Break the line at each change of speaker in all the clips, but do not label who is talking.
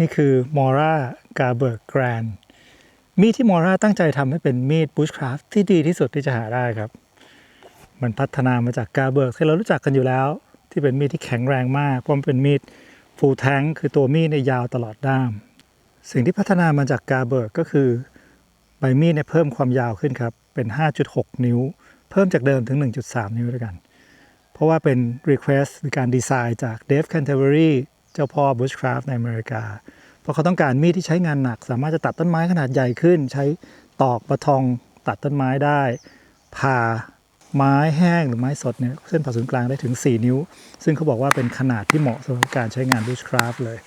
นี่คือมอร่ากาเบิร์กแกรนมีดที่มอร่าตั้งใจทำให้เป็นมีดบูชคราฟที่ดีที่สุดที่จะหาได้ครับ มันพัฒนามาจากกาเบิร์กที่เรารู้จักกันอยู่แล้ว ที่เป็นมีดที่แข็งแรงมากเพราะมันเป็นมีดฟูลแทงคือตัวมีดในยาวตลอดด้าม สิ่งที่พัฒนามาจากกาเบิร์กก็คือใบมีดเนี่ยเพิ่มความยาวขึ้นครับ เป็น 5.6 นิ้ว เพิ่มจากเดิมถึง 1.3 นิ้วด้วยกัน เพราะว่าเป็น Request หรือการดีไซน์จากเด เจ้าพ่อ Bushcraft ในอเมริกา เพราะเขาต้องการมีดที่ใช้งานหนัก สามารถจะตัดต้นไม้ขนาดใหญ่ขึ้น ใช้ตอกประทองตัดต้นไม้ได้ผ่าไม้แห้งหรือไม้สดเนี่ยเส้นผ่าศูนย์กลางได้ถึง 4 นิ้ว ซึ่งเขาบอกว่าเป็นขนาดที่เหมาะสำหรับการใช้งาน Bushcraft เลย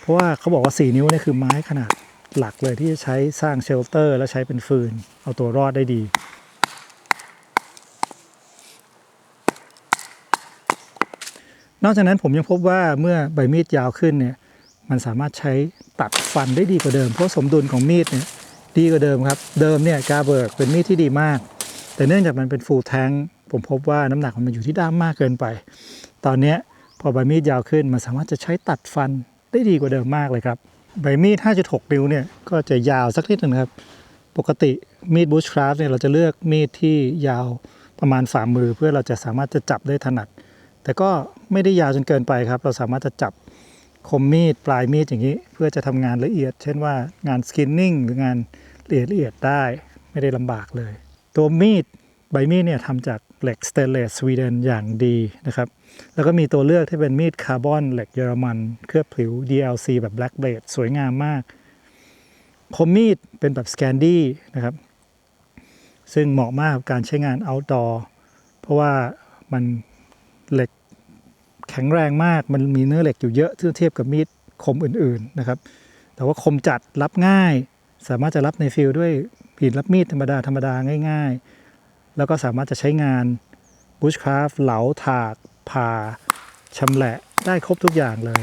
เพราะว่าเขาบอกว่า 4 นิ้วนี่คือไม้ขนาดหลักเลยที่จะใช้สร้างเชลเตอร์ และใช้เป็นฟืน เอาตัวรอดได้ดี นอกจากนั้นผมยังพบว่าเมื่อใบมีดยาวขึ้นเนี่ยมันสามารถใช้ตัดฟันได้ดีกว่าเดิม เพราะสมดุลของมีดเนี่ยดีกว่าเดิมครับ เดิมเนี่ยกาเบิร์กเป็นมีดที่ดีมาก แต่เนื่องจากมันเป็นฟูลแทงผมพบว่าน้ำหนักมันอยู่ที่ด้ามมากเกินไป ตอนนี้พอใบมีดยาวขึ้นมันสามารถจะใช้ตัดฟันได้ดีกว่าเดิมมากเลยครับ ใบมีด 5.6 นิ้วเนี่ยก็จะยาวสักนิดหนึงครับ ปกติมีดบูชคราฟเนี่ยเราจะเลือกมีดที่ยาวประมาณฝ่ามือ เพื่อเราจะสามารถจะจับได้ถนัด แต่ก็ ไม่ได้ยาวจนเกินไปครับ เราสามารถจะจับคมมีดปลายมีดอย่างนี้ เพื่อจะทำงานละเอียด เช่นว่างานสกินนิ่งหรืองานละเอียดละเอียดได้ไม่ได้ลำบากเลย ตัวมีดใบมีดเนี่ยทำจากเหล็กสเตนเลสสวีเดนอย่างดีนะครับ แล้วก็มีตัวเลือกที่เป็นมีดคาร์บอนเหล็กเยอรมัน เคลือบผิว DLC แบบ Black Blade สวยงามมาก คมมีดเป็นแบบสแกนดี้นะครับ ซึ่งเหมาะมากกับการใช้งาน outdoor เพราะว่ามันเหล็ก แข็งแรงมากมันมีเนื้อเหล็กอยู่เยอะเมื่อเทียบกับมีดคมอื่นๆนะครับ แต่ว่าคมจัดรับง่าย สามารถจะรับในฟิลด้วยหินรับมีดธรรมดาธรรมดาง่าย ๆ แล้วก็สามารถจะใช้งานบูชคราฟเหลาถากผ่าชำแหละได้ครบทุกอย่างเลย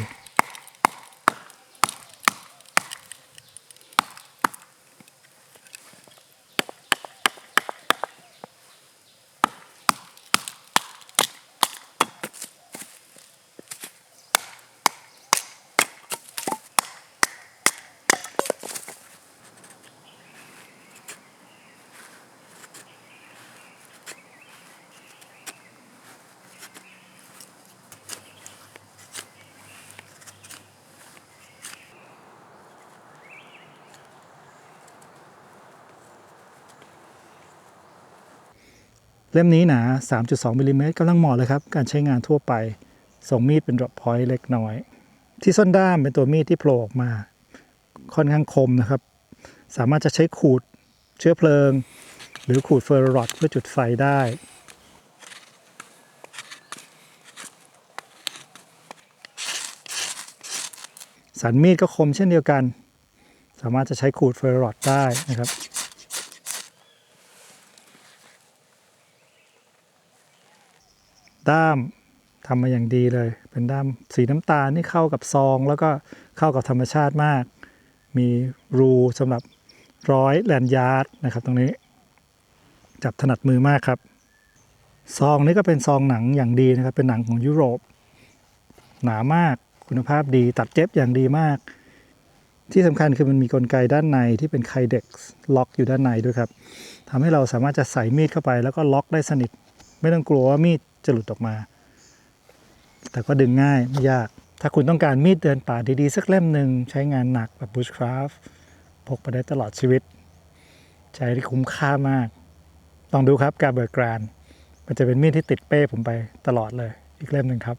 เล่มนี้หนา 3.2มิลลิเมตรกำลังเหมาะเลยครับ การใช้งานทั่วไป ส่งมีดเป็น drop point เล็กน้อย ที่ส้นด้ามเป็นตัวมีดที่โผล่ออกมา ค่อนข้างคมนะครับ สามารถจะใช้ขูดเชื้อเพลิง หรือขูดเฟอร์รอดเพื่อจุดไฟได้สันมีดก็คมเช่นเดียวกัน สามารถจะใช้ขูดเฟอร์รอดได้นะครับ ด้ามทำมาอย่างดีเลย เป็นด้ามสีน้ำตาลนี่เข้ากับซอง แล้วก็เข้ากับธรรมชาติมาก มีรูสำหรับร้อยแลนยาร์ดนะครับ ตรงนี้ จับถนัดมือมากครับ ซองนี้ก็เป็นซองหนังอย่างดีนะครับ เป็นหนังของยุโรป หนามากคุณภาพดี ตัดเจ็บอย่างดีมาก ที่สำคัญคือมันมีกลไกด้านในที่เป็นไคเด็กซ์ล็อกอยู่ด้านในด้วยครับทำให้เราสามารถจะใส่มีดเข้าไป แล้วก็ล็อกได้สนิท ไม่ต้องกลัวว่ามีด จะหลุดออกมา แต่ก็ดึงง่ายไม่ยาก ถ้าคุณต้องการมีดเดินป่าดีๆ สักเล่มหนึ่งใช้งานหนักแบบบูชคราฟพกไปได้ตลอดชีวิต ใช้ที่คุ้มค่ามาก ต้องดูครับกาเบิร์กรานมันจะเป็นมีดที่ติดเป้ผมไปตลอดเลยอีกเล่มหนึ่งครับ